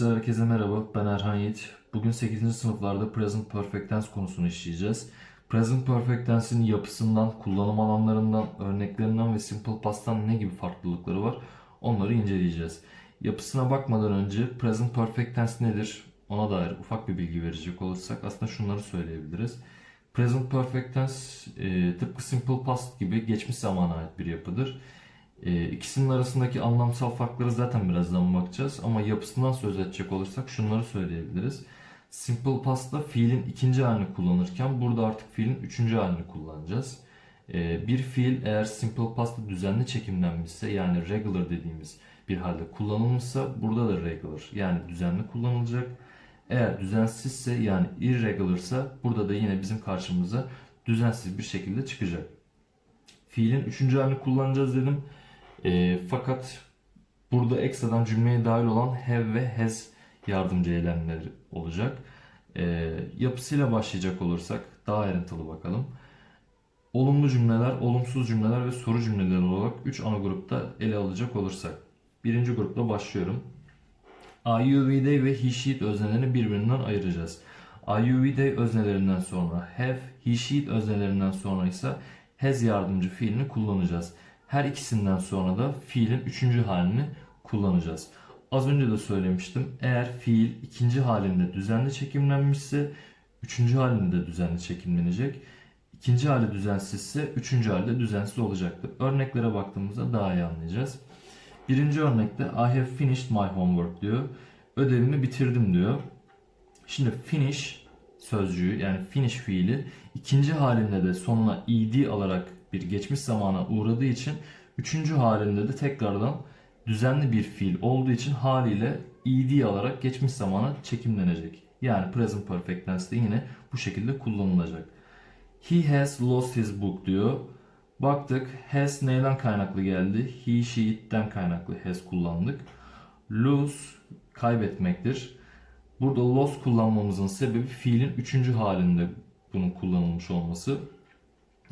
Herkese merhaba. Ben Erhan Yiğit. Bugün 8. sınıflarda Present Perfect Tense konusunu işleyeceğiz. Present Perfect Tense'in yapısından, kullanım alanlarından, örneklerinden ve Simple Past'tan ne gibi farklılıkları var onları inceleyeceğiz. Yapısına bakmadan önce Present Perfect Tense nedir ona dair ufak bir bilgi verecek olursak aslında şunları söyleyebiliriz. Present Perfect Tense e, tıpkı Simple Past gibi geçmiş zamana ait bir yapıdır. E, ikisinin arasındaki anlamsal farkları zaten birazdan bakacağız ama yapısından söz edecek olursak şunları söyleyebiliriz. Simple Past'ta fiilin ikinci halini kullanırken burada artık fiilin üçüncü halini kullanacağız. E, bir fiil eğer Simple Past'ta düzenli çekimlenmişse yani regular dediğimiz bir halde kullanılmışsa burada da regular yani düzenli kullanılacak. Eğer düzensizse yani irregularsa burada da yine bizim karşımıza düzensiz bir şekilde çıkacak. Fiilin üçüncü halini kullanacağız dedim. E, fakat burada ekstradan cümleye dahil olan have ve has yardımcı eylemleri olacak. E, yapısıyla başlayacak olursak daha ayrıntılı bakalım. Olumlu cümleler, olumsuz cümleler ve soru cümleleri olarak 3 ana grupta ele alacak olursak. Birinci grupla başlıyorum. IUV'de ve he sheet öznelerini birbirinden ayıracağız. IUV'de öznelerinden sonra have, he sheet öznelerinden sonra ise has yardımcı fiilini kullanacağız. Her ikisinden sonra da fiilin üçüncü halini kullanacağız. Az önce de söylemiştim. Eğer fiil ikinci halinde düzenli çekimlenmişse üçüncü halinde de düzenli çekimlenecek. İkinci hali düzensizse üçüncü halde düzensiz olacaktır. Örneklere baktığımızda daha iyi anlayacağız. Birinci örnekte I have finished my homework diyor. Ödevimi bitirdim diyor. Şimdi finish sözcüğü yani finish fiili ikinci halinde de sonuna ed alarak bir geçmiş zamana uğradığı için üçüncü halinde de tekrardan düzenli bir fiil olduğu için haliyle ed alarak geçmiş zamana çekimlenecek. Yani present perfect tense de yine bu şekilde kullanılacak. He has lost his book diyor. Baktık has neyden kaynaklı geldi? He, she, it'ten kaynaklı has kullandık. Lose kaybetmektir. Burada lost kullanmamızın sebebi fiilin üçüncü halinde bunun kullanılmış olması.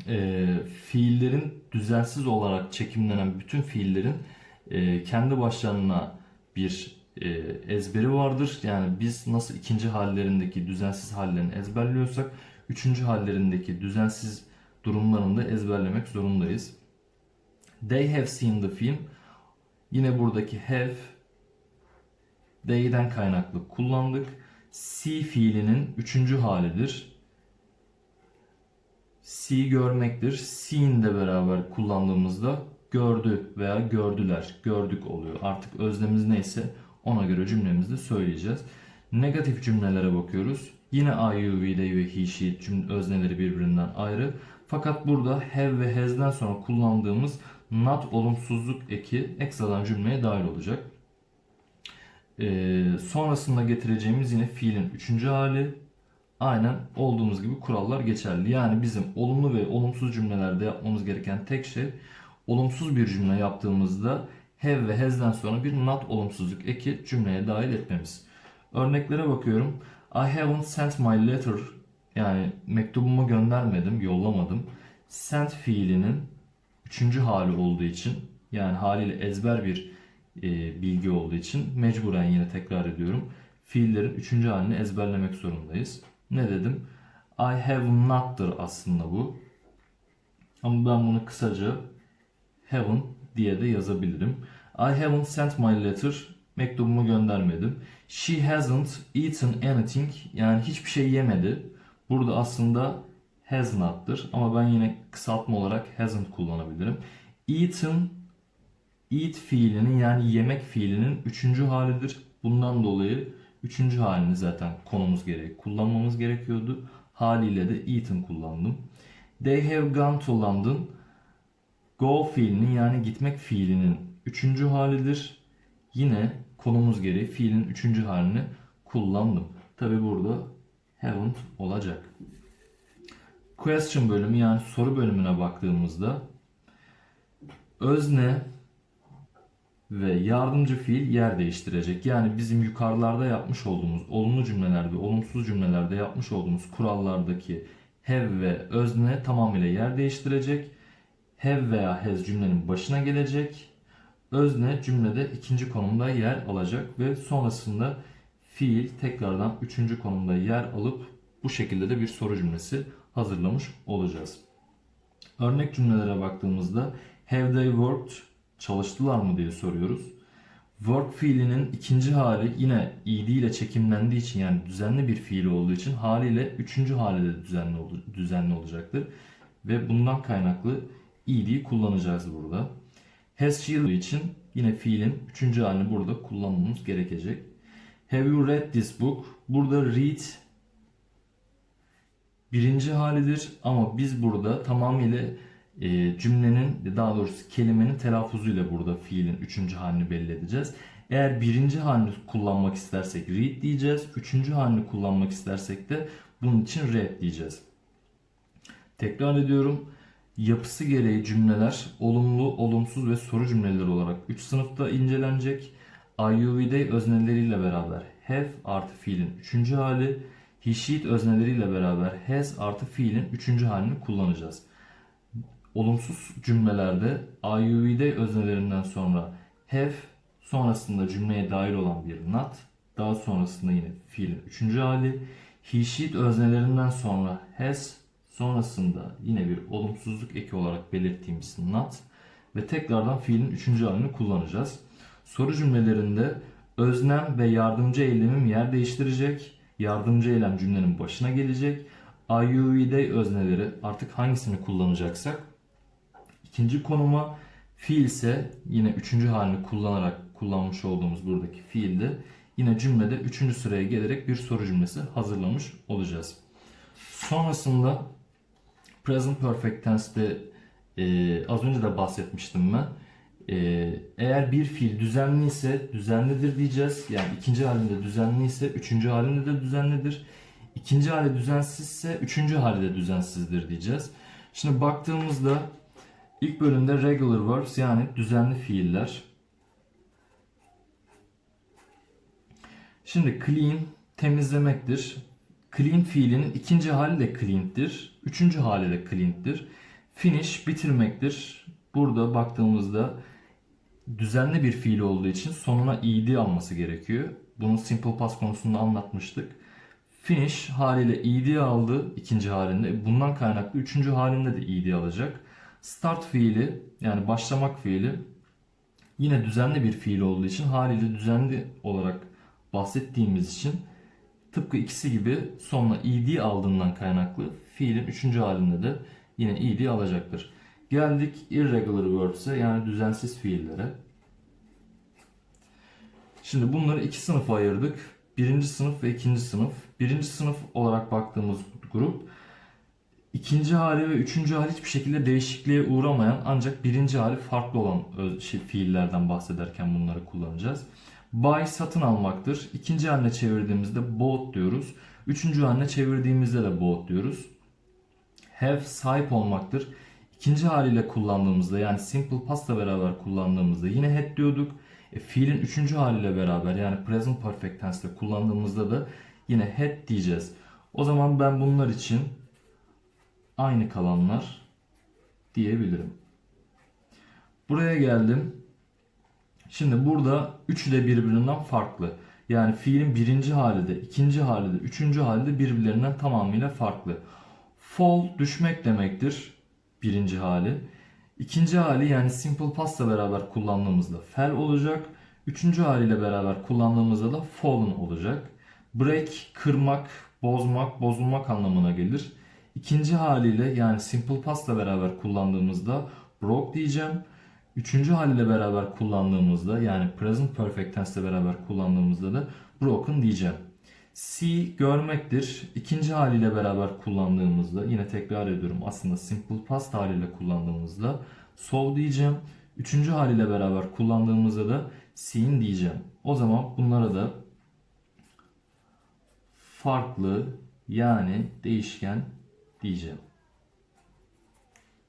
E, fiillerin düzensiz olarak çekimlenen bütün fiillerin e, kendi başlarına bir e, ezberi vardır. Yani biz nasıl ikinci hallerindeki düzensiz hallerini ezberliyorsak üçüncü hallerindeki düzensiz durumlarını da ezberlemek zorundayız. They have seen the film. Yine buradaki have they'den kaynaklı kullandık. See fiilinin üçüncü halidir. See görmektir. Seen de beraber kullandığımızda gördü veya gördüler, gördük oluyor. Artık özlemiz neyse ona göre cümlemizde söyleyeceğiz. Negatif cümlelere bakıyoruz. Yine I, you, we, they ve he, she cümle özneleri birbirinden ayrı. Fakat burada have ve has'den sonra kullandığımız not olumsuzluk eki ekstradan cümleye dahil olacak. Ee, sonrasında getireceğimiz yine fiilin üçüncü hali aynen olduğumuz gibi kurallar geçerli. Yani bizim olumlu ve olumsuz cümlelerde yapmamız gereken tek şey olumsuz bir cümle yaptığımızda have ve has'den sonra bir not olumsuzluk eki cümleye dahil etmemiz. Örneklere bakıyorum. I haven't sent my letter yani mektubumu göndermedim, yollamadım. Sent fiilinin üçüncü hali olduğu için yani haliyle ezber bir e, bilgi olduğu için mecburen yine tekrar ediyorum. Fiillerin üçüncü halini ezberlemek zorundayız. Ne dedim? I have not'tır aslında bu. Ama ben bunu kısaca haven't diye de yazabilirim. I haven't sent my letter. Mektubumu göndermedim. She hasn't eaten anything. Yani hiçbir şey yemedi. Burada aslında has not'tır. Ama ben yine kısaltma olarak hasn't kullanabilirim. Eaten eat fiilinin yani yemek fiilinin üçüncü halidir. Bundan dolayı üçüncü halini zaten konumuz gereği kullanmamız gerekiyordu. Haliyle de eaten kullandım. They have gone to London. Go fiilinin yani gitmek fiilinin üçüncü halidir. Yine konumuz gereği fiilin üçüncü halini kullandım. Tabi burada haven't olacak. Question bölümü yani soru bölümüne baktığımızda özne ve yardımcı fiil yer değiştirecek. Yani bizim yukarılarda yapmış olduğumuz olumlu cümlelerde, olumsuz cümlelerde yapmış olduğumuz kurallardaki have ve özne tamamıyla yer değiştirecek. Have veya has cümlenin başına gelecek. Özne cümlede ikinci konumda yer alacak ve sonrasında fiil tekrardan üçüncü konumda yer alıp bu şekilde de bir soru cümlesi hazırlamış olacağız. Örnek cümlelere baktığımızda have they worked çalıştılar mı diye soruyoruz. Work fiilinin ikinci hali yine ed ile çekimlendiği için yani düzenli bir fiil olduğu için haliyle üçüncü hali de düzenli, ol- düzenli olacaktır. Ve bundan kaynaklı ed'yi kullanacağız burada. Has she için yine fiilin üçüncü halini burada kullanmamız gerekecek. Have you read this book? Burada read birinci halidir ama biz burada tamamıyla e, cümlenin daha doğrusu kelimenin telaffuzuyla burada fiilin üçüncü halini belli edeceğiz. Eğer birinci halini kullanmak istersek read diyeceğiz. Üçüncü halini kullanmak istersek de bunun için read diyeceğiz. Tekrar ediyorum. Yapısı gereği cümleler olumlu, olumsuz ve soru cümleleri olarak 3 sınıfta incelenecek. IUV'de özneleriyle beraber have artı fiilin 3. hali, he she özneleriyle beraber has artı fiilin 3. halini kullanacağız. Olumsuz cümlelerde IUV'de öznelerinden sonra have, sonrasında cümleye dair olan bir not, daha sonrasında yine fiilin 3. hali, he she öznelerinden sonra has, sonrasında yine bir olumsuzluk eki olarak belirttiğimiz not ve tekrardan fiilin 3. halini kullanacağız. Soru cümlelerinde öznem ve yardımcı eylemim yer değiştirecek. Yardımcı eylem cümlenin başına gelecek. IUV'de özneleri artık hangisini kullanacaksak ikinci konuma fiil ise yine üçüncü halini kullanarak kullanmış olduğumuz buradaki fiilde yine cümlede üçüncü sıraya gelerek bir soru cümlesi hazırlamış olacağız. Sonrasında present perfect tense'de e, az önce de bahsetmiştim ben. E, eğer bir fiil düzenli ise düzenlidir diyeceğiz. Yani ikinci halinde düzenli ise üçüncü halinde de düzenlidir. İkinci hali düzensizse üçüncü hali de düzensizdir diyeceğiz. Şimdi baktığımızda ilk bölümde regular verbs yani düzenli fiiller. Şimdi clean temizlemektir. Clean fiilinin ikinci hali de clean'tir. Üçüncü hali de clean'tir. Finish bitirmektir. Burada baktığımızda düzenli bir fiil olduğu için sonuna ed alması gerekiyor. Bunu simple past konusunda anlatmıştık. Finish haliyle ed aldı ikinci halinde. Bundan kaynaklı üçüncü halinde de ed alacak. Start fiili yani başlamak fiili yine düzenli bir fiil olduğu için haliyle düzenli olarak bahsettiğimiz için tıpkı ikisi gibi sonuna ed aldığından kaynaklı fiilin üçüncü halinde de yine ed alacaktır. Geldik irregular verbs'e yani düzensiz fiillere. Şimdi bunları iki sınıfa ayırdık. Birinci sınıf ve ikinci sınıf. Birinci sınıf olarak baktığımız grup ikinci hali ve üçüncü hali hiçbir şekilde değişikliğe uğramayan ancak birinci hali farklı olan öz- şey, fiillerden bahsederken bunları kullanacağız. Buy satın almaktır. İkinci haline çevirdiğimizde bought diyoruz. Üçüncü haline çevirdiğimizde de bought diyoruz. Have sahip olmaktır. İkinci haliyle kullandığımızda yani simple past'la beraber kullandığımızda yine had diyorduk. E, fiilin üçüncü haliyle beraber yani present perfect tense'le kullandığımızda da yine had diyeceğiz. O zaman ben bunlar için aynı kalanlar diyebilirim. Buraya geldim. Şimdi burada üçü de birbirinden farklı. Yani fiilin birinci hali de, ikinci hali de, üçüncü hali de birbirlerinden tamamıyla farklı. Fall düşmek demektir birinci hali. İkinci hali yani simple past'la beraber kullandığımızda fell olacak. Üçüncü haliyle beraber kullandığımızda da fallen olacak. Break kırmak, bozmak, bozulmak anlamına gelir. İkinci haliyle yani simple past'la beraber kullandığımızda broke diyeceğim. Üçüncü haliyle beraber kullandığımızda yani present perfect tense beraber kullandığımızda da broken diyeceğim. See görmektir. İkinci haliyle beraber kullandığımızda yine tekrar ediyorum aslında simple past haliyle kullandığımızda saw diyeceğim. Üçüncü haliyle beraber kullandığımızda da seen diyeceğim. O zaman bunlara da farklı yani değişken diyeceğim.